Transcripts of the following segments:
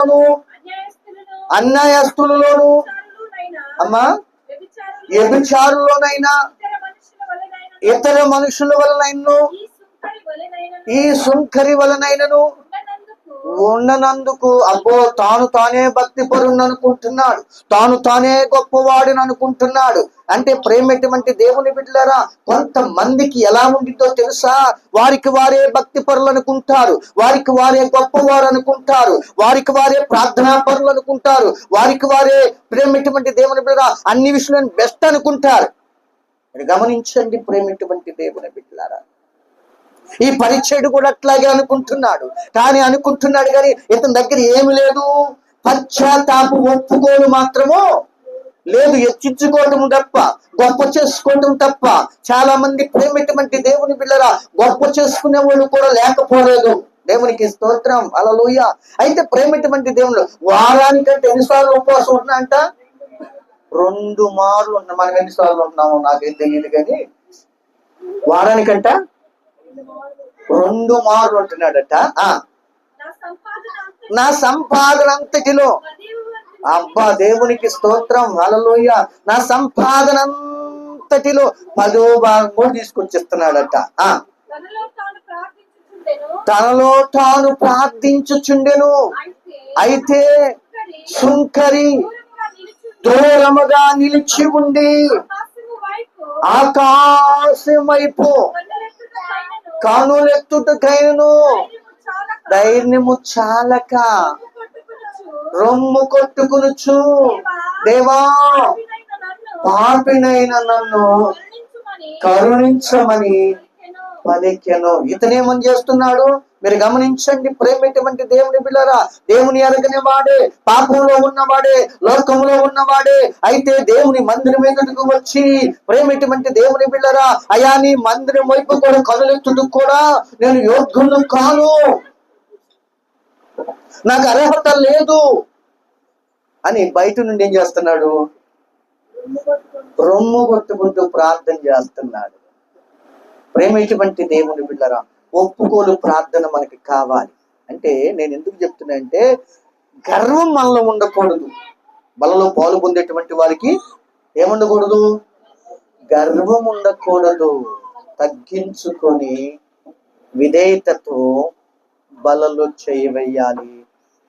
అన్యాయస్తులను అన్యాయస్తులలోను అమ్మా వ్యభిచారులు, వ్యభిచారులోనైనా ఇతర మనుషుల ఇతర మనుషుల ఈ సుంకరి వలనైనను ఈ సుంకరి వలనైనను ఉండనందుకు ఉండనందుకు అబ్బో తాను తానే భక్తి పరుణ్ణి అనుకుంటున్నాడు. తాను తానే గొప్పవాడిని అనుకుంటున్నాడు. అంటే ప్రేమటువంటి దేవుని బిడ్డలారా కొంతమందికి ఎలా ఉండిందో తెలుసా? వారికి వారే భక్తి పరులు అనుకుంటారు. వారికి వారే గొప్పవారు అనుకుంటారు. వారికి వారే ప్రార్థనా పరులు అనుకుంటారు. వారికి వారే ప్రేమటువంటి దేవుని బిడ్డ అన్ని విషయాలను బెస్ట్ అనుకుంటారు. గమనించండి గమనించండి ప్రేమటువంటి దేవుని బిడ్డలారా. ఈ పరిచయుడు కూడా అట్లాగే అనుకుంటున్నాడు. కానీ అనుకుంటున్నాడు కానీ ఇతని దగ్గర ఏమి లేదు. పశ్చాత్తాపు ఒప్పుకోలు మాత్రము. లేదు హెచ్చించుకోవటం తప్ప గొప్ప చేసుకోవటం తప్ప చాలా మంది ప్రేమటువంటి దేవుని బిళ్ళరా గొప్ప చేసుకునే వాళ్ళు కూడా లేకపోలేదు. దేవునికి స్తోత్రం. అలలోయ అయితే ప్రేమటువంటి దేవుడు వారానికంటే ఎన్నిసార్లు ఉపవాసం ఉన్నా అంట రెండు మార్లు ఉన్న మనం ఎన్నిసార్లు ఉన్నాము నాకేం తెలియదు కానీ వారానికంట రెండు మార్లు అంటున్నాడట. నా సంపాదన అంతటిలో. అబ్బా దేవునికి స్తోత్రం. హల్లెలూయ. నా సంపాదన అంతటిలో పదో భాగం కూడా తీసుకొచ్చిస్తున్నాడట తనలో తాను ప్రార్థించుచుండెను. అయితే సుంకరి దూరముగా నిలిచి ఉండి ఆకాశము కనులెత్తుటకైనను. ధైర్యము చాలక ధైర్యము చాలక రొమ్ము కొట్టుకునుచు. దేవా పాపినైన నన్ను కరుణించమని పలికెను. పలికెను. ఇతనేమని చేస్తున్నాడు? మీరు గమనించండి ప్రేమటువంటి దేవుని బిళ్ళరా? దేవుని ఎరగని వాడే పాపంలో ఉన్నవాడే లోకంలో ఉన్నవాడే. అయితే దేవుని మందిరం ఎదుటకు వచ్చి ప్రేమటువంటి దేవుని బిళ్ళరా? అయా నీ మందిరం వైపు కూడా కనులెత్తుడు కూడా నేను యోగ్యులు కాను. నాకు అర్హత లేదు. అని బయట నుండి ఏం చేస్తున్నాడు? రొమ్ము కొట్టుకుంటూ ప్రార్థన చేస్తున్నాడు. ప్రేమటువంటి దేవుని బిళ్ళరా ఒప్పుకోలు ప్రార్థన మనకి కావాలి. అంటే నేను ఎందుకు చెప్తున్నా అంటే గర్వం మనలో ఉండకూడదు. మనలో పాలు పొందేటువంటి వారికి ఏముండకూడదు? గర్వం ఉండకూడదు. తగ్గించుకొని విధేయతతో బలలో చేయవేయాలి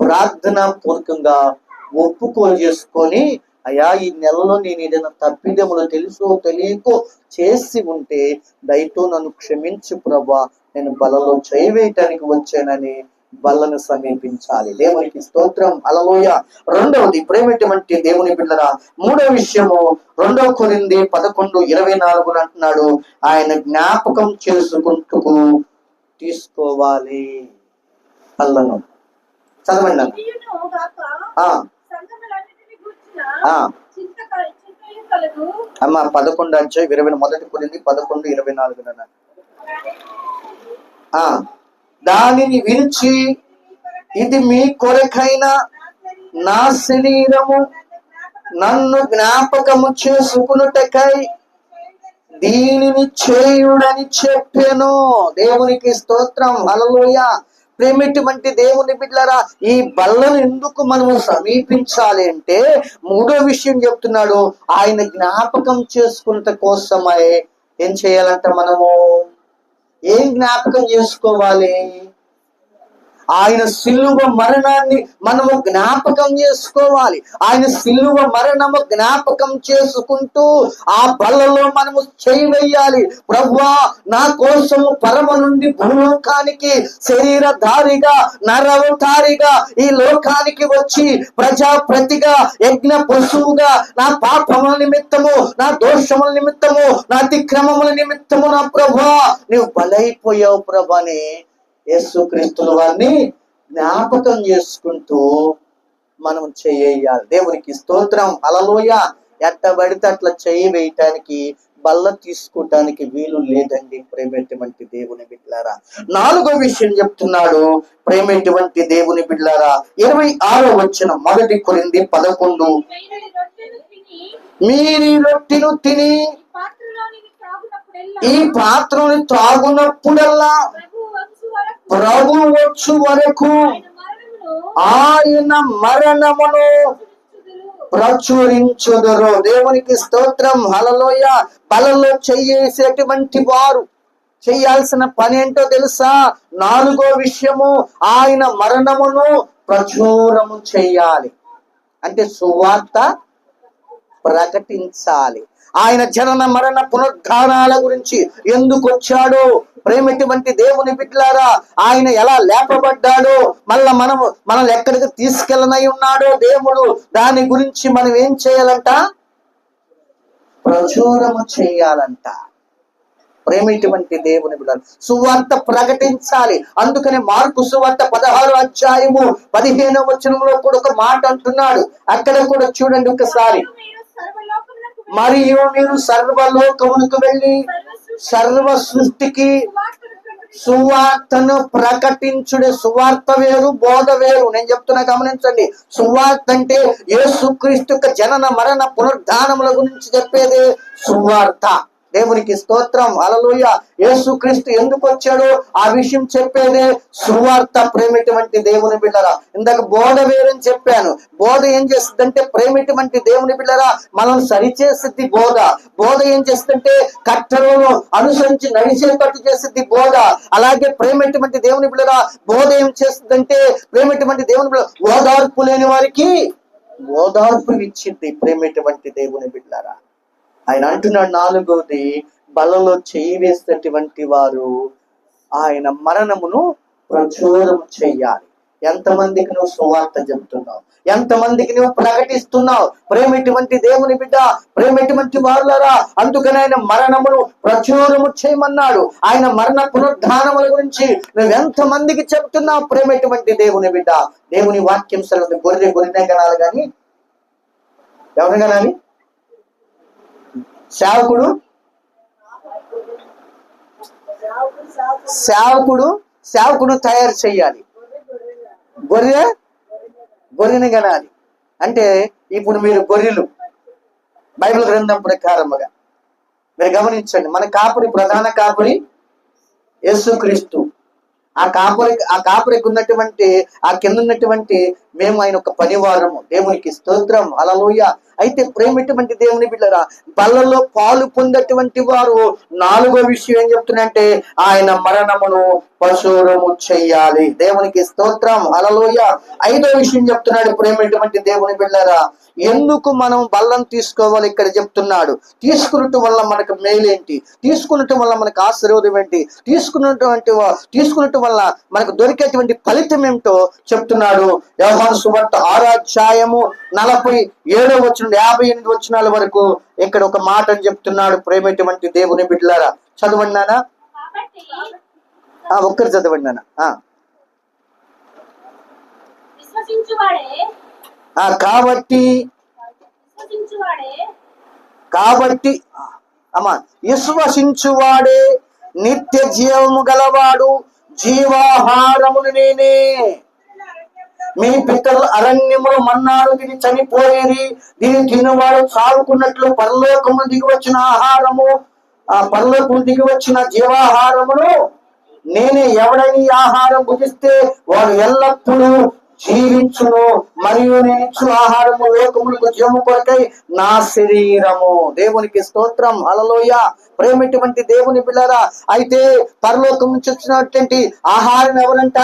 ప్రార్థన పూర్వకంగా ఒప్పుకోలు చేసుకొని అయా ఈ నెలలో నేను ఏదైనా తప్పిదములు తెలుసో తెలియకో చేసి ఉంటే దయతో నన్ను క్షమించు ప్రభా. నేను బలలో చేయవేయటానికి వచ్చానని బలను సమీపించాలి. దేవునికి స్తోత్రం. అలలోయ రెండవది ప్రేమటువంటి దేవుని బిడ్డరా మూడవ విషయము రెండవ కొరింది పదకొండు ఇరవై నాలుగు అంటున్నాడు. ఆయన జ్ఞాపకం చేసుకుంటూ తీసుకోవాలి. అల్లను చదవండి. అమ్మ పదకొండు అంటే ఇరవై మొదటి కొరింది పదకొండు ఇరవై నాలుగు దానిని విరిచి ఇది మీ కొరకైన నా శరీరము నన్ను జ్ఞాపకము చేసుకునుటకై దీనిని చేయుడని చెప్పాను. దేవునికి స్తోత్రం. హల్లెలూయ. ప్రేమిటువంటి దేవుని బిడ్డలారా ఈ బల్లను ఎందుకు మనము సమీపించాలి అంటే మూడో విషయం చెప్తున్నాడు. ఆయన జ్ఞాపకం చేసుకున్నట కోసమై ఏం చేయాలంట మనము? ఏం జ్ఞాపకం చేసుకోవాలి? ఆయన సిల్లువ మరణాన్ని మనము జ్ఞాపకం చేసుకోవాలి. ఆయన సిల్లువ మరణము జ్ఞాపకం చేసుకుంటూ ఆ బలలో మనము చేయవేయాలి ప్రభువా నా కోసం పరమ నుండి భూలోకానికి శరీరధారిగా నరవతారిగా ఈ లోకానికి వచ్చి ప్రజాప్రతిగా యజ్ఞ పశువుగా నా పాపముల నిమిత్తము నా దోషముల నిమిత్తము నా అతిక్రమముల నిమిత్తము నా ప్రభా నువ్వు బలైపోయావు ప్రభని యేసుక్రీస్తుల వారిని జ్ఞాపకం చేసుకుంటూ మనం చేయాలి. దేవునికి స్తోత్రం. అలలోయ ఎట్టబడితే అట్లా చేయి వేయటానికి బల్ల తీసుకోవటానికి వీలు లేదండి ప్రేమటువంటి దేవుని బిడ్డారా నాలుగో విషయం చెప్తున్నాడు ప్రేమటువంటి దేవుని బిడ్డలారా. ఇరవై ఆరో వచ్చిన మొదటి కొరింది పదకొండు. వేయినది తిని మీరి రొట్టెను తిని ఈ పాత్రని త్రాగునప్పుడెల్లా పాత్రను ప్రభు వచ్చు వరకు ఆయన మరణమును ఆయన దేవునికి స్తోత్రం. హలలోయ పలలో చెయ్యేసేటువంటి వారు. చేయాల్సిన పని ఏంటో తెలుసా? నాలుగో విషయము ఆయన మరణమును ప్రచురము చేయాలి. అంటే సువార్త ప్రకటించాలి. ఆయన జనన మరణ పునరుద్ధానాల గురించి ఎందుకు వచ్చాడో? ప్రేమటువంటి దేవుని బిడ్డలారా ఆయన ఎలా లేపబడ్డాడో మళ్ళా మనము మనల్ని ఎక్కడికి తీసుకెళ్ళనై ఉన్నాడో దేవుడు దాని గురించి మనం ఏం చేయాలంట? ప్రచురము చేయాలంట. ప్రేమిటువంటి దేవుని బిడ్డలు సువార్త ప్రకటించాలి. అందుకని మార్కు సువార్త పదహారు అధ్యాయము పదిహేనవ వచనంలో కూడా ఒక మాట అంటున్నాడు. అక్కడ కూడా చూడండి ఒకసారి. మరియు మీరు సర్వలోకమునకు వెళ్ళి సర్వ సృష్టికి సువార్తను ప్రకటించుడే సువార్త వేరు బోధ వేరు. నేను చెప్తున్నా గమనించండి. సువార్త అంటే యేసుక్రీస్తు యొక్క జనన మరణ పునరుద్ధానముల గురించి చెప్పేదే సువార్త. దేవునికి స్తోత్రం. అలలోయ యేసుక్రీస్తు ఎందుకు వచ్చాడో ఆ విషయం చెప్పేదే సువార్త ప్రేమిటువంటి దేవుని బిడ్డరా ఇందాక బోధ వేరని చెప్పాను. బోధ ఏం చేస్తుందంటే ప్రేమిటువంటి దేవుని బిడ్డరా మనం సరిచేసిద్ది బోధ. బోధ ఏం చేస్తుందంటే కట్టలను అనుసరించి నడిచేటట్టు చేసిద్ది బోధ. అలాగే ప్రేమిటువంటి దేవుని బిడ్డరా బోధ ఏం చేస్తుందంటే ప్రేమిటువంటి దేవుని బిడ్డ ఓదార్పు లేని వారికి ఓదార్పు ఇచ్చింది ప్రేమిటువంటి దేవుని బిడ్డరా ఆయన అంటున్నాడు నాలుగోది బలలో చేయి వేసినటువంటి వారు ఆయన మరణమును ప్రచురం చెయ్యాలి ఎంతమందికి నువ్వు సువార్త చెప్తున్నావు ఎంతమందికి నువ్వు ప్రకటిస్తున్నావు? ప్రేమిటువంటి దేవుని బిడ్డ ప్రేమిటువంటి వారులరా అందుకని ఆయన మరణమును ప్రచురము చేయమన్నాడు. ఆయన మరణ పునరుద్ధానముల గురించి నువ్వు ఎంతమందికి చెప్తున్నావు ప్రేమిటువంటి దేవుని బిడ్డ. దేవుని వాక్యం సెలవు గొర్రె గొర్రెనే కనాలి కానీ ఎవరు కనాలి సేవకుడు? సేవకుడు సేవకుడు తయారు చేయాలి. గొర్రె గొర్రెని కనాలి అంటే ఇప్పుడు మీరు గొర్రెలు బైబిల్ గ్రంథం ప్రకారముగా. మీరు గమనించండి మన కాపురి ప్రధాన కాపురి యేసుక్రీస్తు. ఆ కాపురి ఆ కాపురికి ఉన్నటువంటి ఆ కింద ఉన్నటువంటి మేము ఆయన ఒక పనివారము దేవునికి స్తోత్రం. అలలోయ అయితే ప్రేమటువంటి దేవుని బిడ్డరా బల్లలో పాలు పొందటువంటి వారు నాలుగో విషయం ఏం చెప్తున్నాయంటే ఆయన మరణమును పశురము చెయ్యాలి దేవునికి స్తోత్రం. అలలోయ ఐదో విషయం చెప్తున్నాడు ప్రేమటువంటి దేవుని బిడ్డరా ఎందుకు మనం బల్లం తీసుకోవాలి ఇక్కడ చెప్తున్నాడు. తీసుకున్నట్టు వల్ల మనకు మేలేంటి? తీసుకున్నట్టు వల్ల మనకు ఆశీర్వాదం ఏంటి? తీసుకున్నటువంటి తీసుకున్నట్టు వల్ల మనకు దొరికేటువంటి ఫలితం ఏమిటో చెప్తున్నాడు. వ్యవహారం సువార్త ఆరాధ్యాయము నలభై ఏడో వచ్చిన యాభై ఎనిమిది వచ్చినాల వరకు ఇక్కడ ఒక మాట అని చెప్తున్నాడు ప్రేమటువంటి దేవుని బిడ్డలారా. చదవండి నానా ఒక్కరు చదవండి నానా కాబట్టి కాబట్టి అమ్మా విశ్వసించువాడే నిత్య జీవము గలవాడు జీవాహారమును నేనే. మీ పితరులు అరణ్యములు మన్నాడు దీన్ని చనిపోయేది. దీన్ని తిన్నవాడు సాగుకున్నట్లు పరలోకము దిగి వచ్చిన ఆహారము ఆ పరలోకము దిగి వచ్చిన జీవాహారమును నేనే ఎవడని ఆహారం భుజిస్తే వాడు ఎల్లప్పుడూ జీవించును మరియు నేను ఇచ్చు ఆహారము లోకములకు జీవము కొరకై నా శరీరము. దేవునికి స్తోత్రం. అలలోయ ప్రేమటువంటి దేవుని పిల్లరా అయితే పరలోకం నుంచి వచ్చినటువంటి ఆహారం ఎవరంట?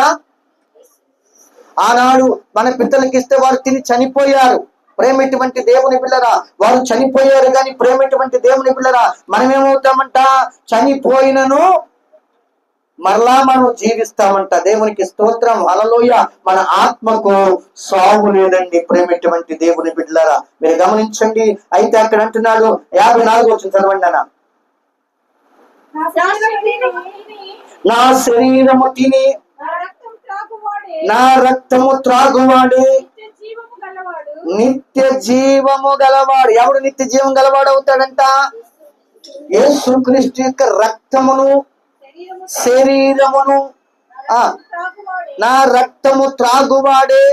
ఆనాడు మన పిల్లలకి ఇస్తే వారు తిని చనిపోయారు. ప్రేమటువంటి దేవుని పిల్లరా వారు చనిపోయారు కానీ ప్రేమటువంటి దేవుని పిల్లరా మనం ఏమవుతామంట చనిపోయినను మరలా మనం జీవిస్తామంట. దేవునికి స్తోత్రం. అలలోయ మన ఆత్మకు సాగు లేదండి ప్రేమటువంటి దేవుని బిడ్డలారా. మీరు గమనించండి. అయితే అక్కడ అంటున్నాడు యాభై నాలుగు వచ్చిన చదవండి అన్న. నా శరీరము తిని, నా రక్తము త్రాగువాడే. నిత్య జీవము గలవాడు. ఎవడు నిత్య జీవం గలవాడు అవుతాడంట? యేసుక్రీస్తు యొక్క రక్తమును శరీరమును ఆ నా రక్తము త్రాగువాడే.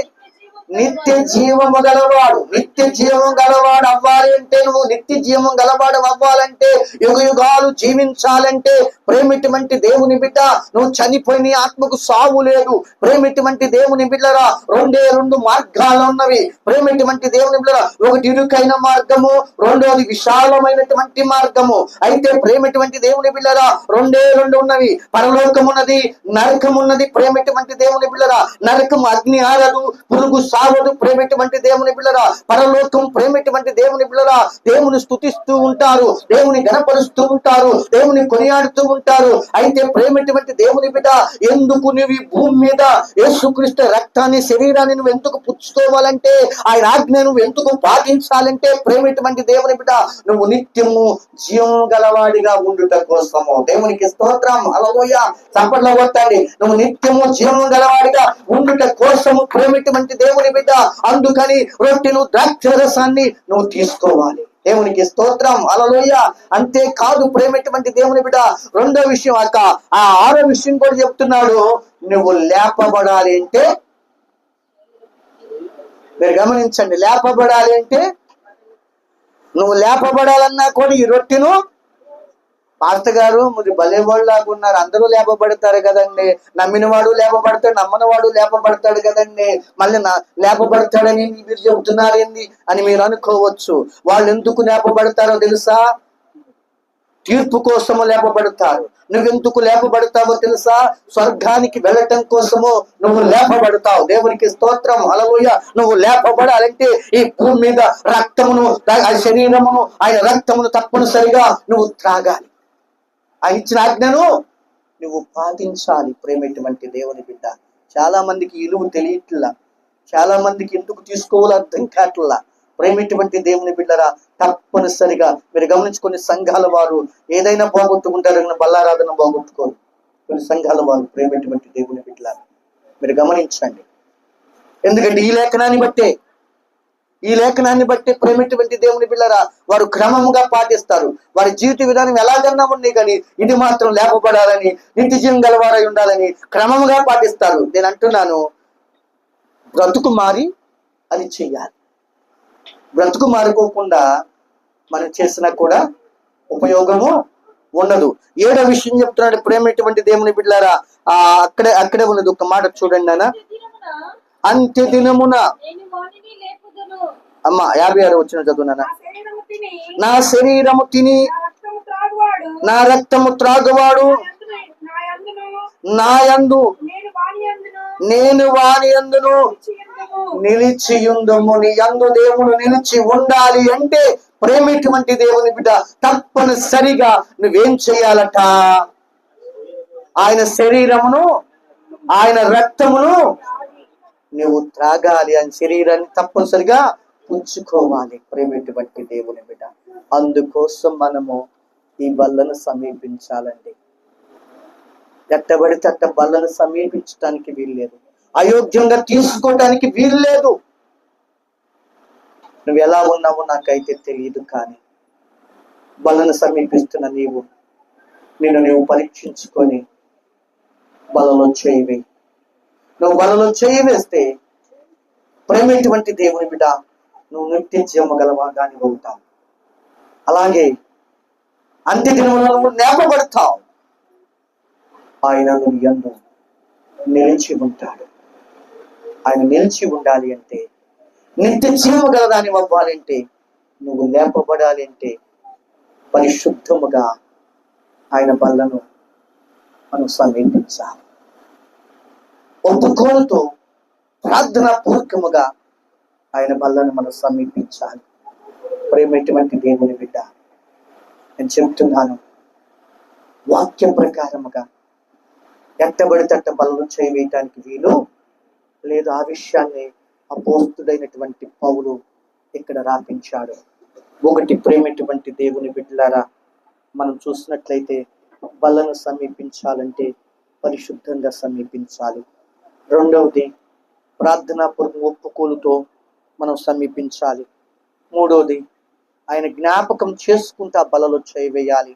నిత్య జీవము గలవాడు నిత్య జీవం గలవాడు అవ్వాలి అంటే నువ్వు నిత్య జీవం గలవాడు అవ్వాలంటే యుగయుగాలు జీవించాలంటే ప్రేమిటువంటి దేవుని బిడ్డ నువ్వు చనిపోయిన ఆత్మకు సావు లేదు. ప్రేమిటువంటి దేవుని బిడ్డరా రెండే రెండు మార్గాలు ఉన్నవి. ప్రేమిటువంటి దేవుని బిడ్డరా ఒకటి ఇరుకైన మార్గము రెండోది విశాలమైనటువంటి మార్గము. అయితే ప్రేమిటువంటి దేవుని బిడ్డరా రెండే రెండు ఉన్నవి. పరలోకం ఉన్నది నరకం ఉన్నది ప్రేమిటువంటి దేవుని బిడ్డరా. నరకం అగ్ని ఆరదు పురుగు సావదు ప్రేమిటువంటి దేవుని బిళ్ళరా. పరలోకం ప్రేమిటువంటి దేవుని బిళ్ళరా. దేవుని స్థుతిస్తూ ఉంటారు. దేవుని గణపరుస్తూ ఉంటారు. దేవుని కొనియాడుతూ ఉంటారు. అయితే ప్రేమిటువంటి దేవుని బిడ్డ ఎందుకు నువ్వు ఈ భూమి మీద? యేసుక్రీస్తు రక్తాన్ని శరీరాన్ని నువ్వు ఎందుకు పుచ్చుకోవాలంటే? ఆయన ఆజ్ఞ నువ్వు ఎందుకు పాటించాలంటే? ప్రేమిటువంటి దేవుని బిడ్డ నువ్వు నిత్యము జీవం గలవాడిగా ఉండుట కోసము. దేవునికి స్తోత్రం. అలలోయ సంపట్లో కొట్టండి. నువ్వు నిత్యము జీవం గలవాడిగా ఉండుట కోసము ప్రేమిటువంటి దేవుని బిడ్డ. అందుకని రొట్టెను ద్రాక్ష రసాన్ని నువ్వు తీసుకోవాలి. దేవునికి స్తోత్రం. అలలోయ అంతే కాదు ప్రేమటువంటి దేవుని బిడ్డ. రెండో విషయం అక్క. ఆ ఆరో విషయం కూడా చెప్తున్నాడు. నువ్వు లేపబడాలి అంటే మీరు గమనించండి. లేపబడాలి అంటే నువ్వు లేపబడాలన్నా కూడా ఈ రొట్టెను పాస్టర్ గారు మరి భలేవాళ్ళు లాగా ఉన్నారు. అందరూ లేపబడతారు కదండి. నమ్మినవాడు లేపబడతాడు నమ్మనవాడు లేపబడతాడు కదండి. మళ్ళీ నా లేపబడతాడని మీరు చెబుతున్నారేంది అని మీరు అనుకోవచ్చు. వాళ్ళు ఎందుకు లేపబడతారో తెలుసా? తీర్పు కోసము లేపబడతారు. నువ్వెందుకు లేపబడతావో తెలుసా? స్వర్గానికి వెళ్ళటం కోసము నువ్వు లేపబడతావు. దేవునికి స్తోత్రం అలలోయ నువ్వు లేపబడాలంటే ఈ భూమి మీద రక్తమును ఆ శరీరమును ఆయన రక్తమును తప్పనిసరిగా నువ్వు త్రాగాలి. ఆ ఇచ్చిన ఆజ్ఞను నువ్వు పాటించాలి ప్రేమటువంటి దేవుని బిడ్డ. చాలా మందికి ఇలువ తెలియట్లా. చాలా మందికి ఎందుకు తీసుకోవాలో అర్థం కావట్లా ప్రేమటువంటి దేవుని బిడ్డరా తప్పనిసరిగా మీరు గమనించి కొన్ని సంఘాల వారు ఏదైనా పోగొట్టుకుంటారు బల్లారాధన పోగొట్టుకోరు కొన్ని సంఘాల వారు ప్రేమటువంటి దేవుని బిడ్డలారా మీరు గమనించండి. ఎందుకంటే ఈ లేఖనాన్ని బట్టే ఈ లేఖనాన్ని బట్టి ప్రేమిటువంటి దేవుని పిల్లరా వారు క్రమముగా పాటిస్తారు. వారి జీవిత విధానం ఎలాగన్నా ఉన్నాయి కానీ ఇది మాత్రం లేపబడాలని నిత్య జీవం గలవారై ఉండాలని క్రమముగా పాటిస్తారు. నేను అంటున్నాను బ్రతుకు మారి అది చెయ్యాలి బ్రతుకు మారిపోకుండా మనం చేసినా కూడా ఉపయోగము ఉండదు. ఏడో విషయం చెప్తున్నాడు ప్రేమటువంటి దేవుని బిడ్డారా ఆ అక్కడే అక్కడే ఉన్నది. ఒక మాట చూడండి నాన్న. అంత్య దినమున అమ్మ యాభై ఆరు వచ్చిన చదువునానా నా శరీరము తిని నా రక్తము త్రాగువాడు. నా రక్తము త్రాగువాడు. నా యందును నా యందు. నేను వాని యందును. నిలిచియుందును. నిలిచియుందుము నీ యందు దేవుడు నిలిచి ఉండాలి అంటే ప్రేమిటువంటి దేవుని బిడ్డ తప్పనిసరిగా నువ్వేం చేయాలట? ఆయన శరీరమును ఆయన రక్తమును నువ్వు త్రాగాలి అని శరీరాన్ని తప్పనిసరిగా ఉంచుకోవాలి. ప్రేమటువంటి దేవుని బిడ్డ. అందుకోసం మనము ఈ బల్లను సమీపించాలండి. ఎట్టబడితే అట్ట బల్లను సమీపించడానికి వీల్లేదు. అయోగ్యంగా తీసుకోవడానికి వీల్లేదు. నువ్వు ఎలా ఉన్నావో నాకైతే తెలియదు కానీ బలను సమీపిస్తున్న నీవు నిన్ను నీవు పరీక్షించుకొని బలలో చేయి నువ్వు బలలో చేయి వేస్తే ప్రేమటువంటి దేవుని బిడ్డ నువ్వు నిత్య జీవగలవా కానీ అవుతావు. అలాగే అంత్య దినములలో నువ్వు నేపబడతావు ఆయన నువ్వు ఎందు నిలిచి ఉంటాడు. ఆయన నిలిచి ఉండాలి అంటే నిత్య చేయగలదాని అవ్వాలంటే నువ్వు లేపబడాలి అంటే పరిశుద్ధముగా ఆయన బల్లను మనం సమీపించాలి. ఒప్పుకోలతో ప్రార్థనా పూర్వకముగా ఆయన బల్లను మనం సమీపించాలి. ప్రేమటువంటి దేవుని బిడ్డ నేను చెప్తున్నాను. వాక్యం ప్రకారముగా ఎట్టబడితే తట్ట బలను చేయవేయటానికి వీలు లేదు. ఆ విషయాన్ని అపోస్తుడైనటువంటి పౌలు ఇక్కడ రాపించాడు. ఒకటి ప్రేమటువంటి దేవుని బిడ్డలారా మనం చూసినట్లయితే బలను సమీపించాలంటే పరిశుద్ధంగా సమీపించాలి. రెండవది ప్రార్థనాపూర్వక ఒప్పుకోలుతో మనం సమీపించాలి. మూడవది ఆయన జ్ఞాపకం చేసుకుంటా బలలో చేయవేయాలి.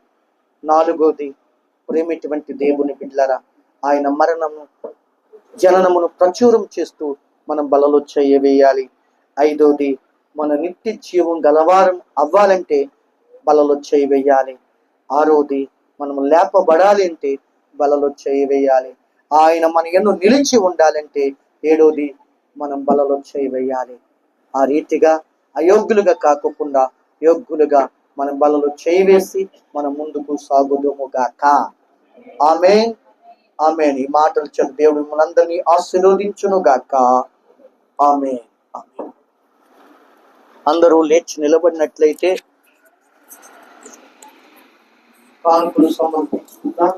నాలుగవది ప్రేమటువంటి దేవుని బిడ్డలారా ఆయన మరణము జననమును ప్రచురం చేస్తూ మనం బలలో వేయాలి ఐదోది మన నిత్య జీవం గలవారం అవ్వాలంటే బలలో చేయవేయాలి. ఆరోది మనం లేపబడాలి అంటే బలలో వేయాలి ఆయన మన ఎన్నో నిలిచి ఉండాలంటే ఏడోది మనం బలలో వేయాలి ఆ రీతిగా అయోగ్యులుగా కాకుండా యోగ్యులుగా మనం బలలో వేసి మనం ముందుకు సాగుదుముగాక ఆమె ఆమె ఈ మాటలు చెప్పి దేవుడు మనందరినీ ఆశీర్వదించునుగాక ఆశీర్వదించును గాక. ఆమె అందరూ లేచి నిలబడినట్లయితే కానుకలు సమర్పించుకుందాం.